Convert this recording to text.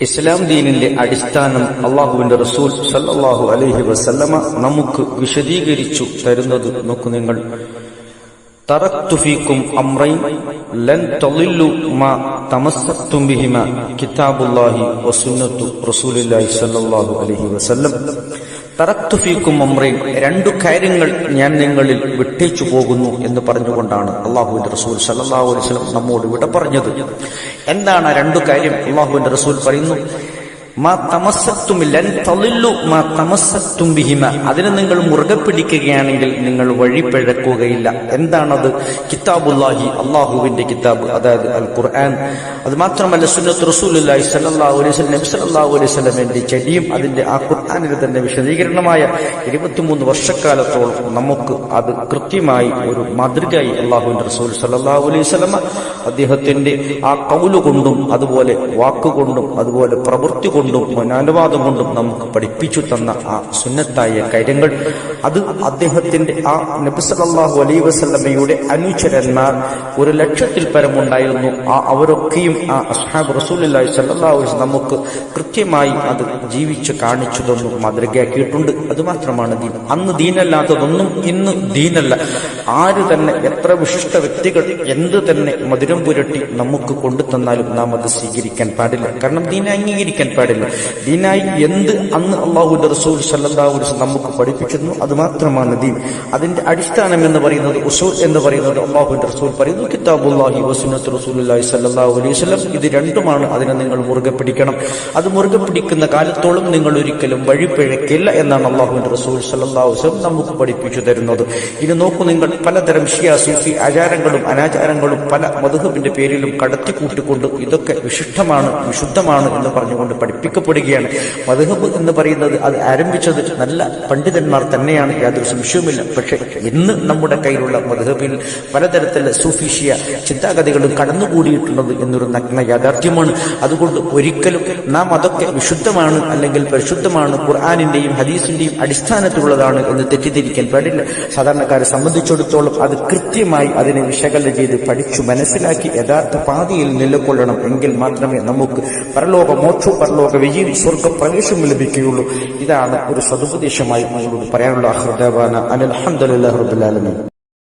ഇസ്ലാം ദീനിന്റെ അടിസ്ഥാനം അള്ളാഹുവിന്റെ റസൂൽ സല്ലാഹു അലഹി വസല്ലമ നമുക്ക് വിശദീകരിച്ചു തരുന്നത് നോക്കു നിങ്ങൾ. തറക്തു ഫീക്കും അമ്രൈൻ ലൻ തളില്ലു മാ തമസ്സക്തും ബിഹിമ കിതാബുല്ലാഹി വസുന്നത്തു റസൂലുള്ളാഹി സല്ലല്ലാഹു അലൈഹി വസല്ലം. തറക്തു ഫീക്കും അമ്രൈൻ രണ്ടു കാര്യങ്ങൾ ഞാൻ നിങ്ങളിൽ വിട്ടേച്ചു പോകുന്നു എന്ന് പറഞ്ഞുകൊണ്ടാണ് അള്ളാഹുവിന്റെ റസൂൽ സല്ലല്ലാഹു അലൈഹി വസല്ലം നമ്മോട് വിട പറഞ്ഞത്. എന്താണ് രണ്ടു കാര്യം? അള്ളാഹുവിന്റെ റസൂൽ പറയുന്നു അതിനെ നിങ്ങൾ മുറുകെ പിടിക്കുകയാണെങ്കിൽ നിങ്ങൾ വഴിപ്പിഴക്കുകയില്ല എന്താണത്? കിതാബുല്ലാഹി അള്ളാഹുവിന്റെ കിതാബ് അതായത് അൽ ഖുർആൻ അത് മാത്രമല്ല സുന്നത്ത് റസൂലുള്ളാഹി സ്വല്ലല്ലാഹു അലൈഹി നബി സല്ലല്ലാഹു അലൈഹി വസല്ലമയുടെ ചെടിയും അതിന്റെ ആ ഖുർആനിലെ തന്നെ വിശദീകരണമായ ഇരുപത്തിമൂന്ന് വർഷക്കാലത്തോളം നമുക്ക് അത് കൃത്യമായി ഒരു മാതൃകയായി അള്ളാഹുവിന്റെ റസൂൽ സല്ലല്ലാഹു അലൈഹി വസല്ലമ അദ്ദേഹത്തിന്റെ ആ കൗലുകൊണ്ടും അതുപോലെ വാക്കുകൊണ്ടും അതുപോലെ പ്രവൃത്തി കൊണ്ടും അനുവാദം കൊണ്ടും നമുക്ക് പഠിപ്പിച്ചു തന്ന ആ സുന്നത്തായ കാര്യങ്ങൾ. അത് അദ്ദേഹത്തിന്റെ ആ നബിസലാഹു അലൈ വസല്ലമയുടെ അനുചരന്മാർ ഒരു ലക്ഷത്തിൽ പരമുണ്ടായിരുന്നു. ആ അവരൊക്കെയും ആ അസ്ഹാബ് റസൂലി സല്ലാഹു നമുക്ക് കൃത്യമായി അത് ജീവിച്ച് കാണിച്ചു തന്നു മാതൃകയാക്കിയിട്ടുണ്ട്. അതുമാത്രമാണ് ദീൻ. അന്ന് ദീനല്ലാത്തതൊന്നും ഇന്ന് ദീനല്ല. ആര് തന്നെ എത്ര വിശിഷ്ട വ്യക്തികൾ എന്ത് തന്നെ മധുരം പുരട്ടി നമുക്ക് കൊണ്ടു തന്നാലും നാം അത് സ്വീകരിക്കാൻ പാടില്ല. കാരണം ദീനെ അംഗീകരിക്കാൻ പാടില്ല. ദീനായി എന്ത് അന്ന് അള്ളാഹുന്റെ റസൂൽ സല്ലാസ് നമുക്ക് പഠിപ്പിക്കുന്നു അത് മാത്രമാണ് ദീൻ. അതിന്റെ അടിസ്ഥാനം എന്ന് പറയുന്നത് ഉസൂൽ എന്ന് പറയുന്നത് അള്ളാഹുന്റെ റസൂൽ പറയുന്നു. കിതാബുല്ലാഹി വസുനത്ത് റസൂലി വസല്ലം. ഇത് രണ്ടുമാണ് അതിനെ നിങ്ങൾ മുറുകെ പിടിക്കണം. അത് മുറുകെ പിടിക്കുന്ന കാലത്തോളം നിങ്ങൾ ഒരിക്കലും വഴിപ്പിഴക്കില്ല എന്നാണ് അള്ളാഹുവിന്റെ റസൂൽ സല്ലാസ്ലം നമുക്ക് പഠിപ്പിച്ചു തരുന്നത്. ഇനി നോക്കൂ നിങ്ങൾ പലതരം ഷിയ സൂഫി ആചാരങ്ങളും അനാചാരങ്ങളും പല മധുഹബിന്റെ പേരിലും കടത്തിക്കൂട്ടിക്കൊണ്ട് ഇതൊക്കെ വിശിഷ്ടമാണ് വിശുദ്ധമാണ് എന്ന് പറഞ്ഞുകൊണ്ട് പഠിപ്പിക്കപ്പെടുകയാണ്. മധുഹബ് എന്ന് പറയുന്നത് അത് ആരംഭിച്ചത് നല്ല പണ്ഡിതന്മാർ തന്നെയാണ് യാതൊരു സംശയവുമില്ല. പക്ഷെ ഇന്ന് നമ്മുടെ കയ്യിലുള്ള മധുഹബിൽ പലതരത്തിലുള്ള സൂഫിഷിയ ചിന്താഗതികളും കടന്നുകൂടിയിട്ടുള്ളത് എന്നൊരു നഗ്ന യാഥാർത്ഥ്യമാണ്. അതുകൊണ്ട് ഒരിക്കലും നാം അതൊക്കെ വിശുദ്ധമാണ് അല്ലെങ്കിൽ പരിശുദ്ധമാണ് ഖുർആാനിന്റെയും ഹദീസിന്റെയും അടിസ്ഥാനത്തിലുള്ളതാണ് എന്ന് തെറ്റിദ്ധരിക്കാൻ പാടില്ല. സാധാരണക്കാരെ സംബന്ധിച്ചിടത്തോളം അത് കൃത്യമായി അതിനെ വിശകലനം ചെയ്ത് പഠിച്ചു മനസ്സിലാക്കി യഥാർത്ഥ പാതിയിൽ നിലകൊള്ളണം എങ്കിൽ മാത്രമേ നമുക്ക് പരലോക മോക്ഷവും പരലോക വിജയം സ്വർഗ പ്രവേശവും ലഭിക്കുകയുള്ളൂ. ഇതാണ് ഒരു സതുപദേശമായി നിങ്ങളോട് പറയാനുള്ള ഹൃദയവാന അനിൽ അഹമ്മദ് റബുലാലമി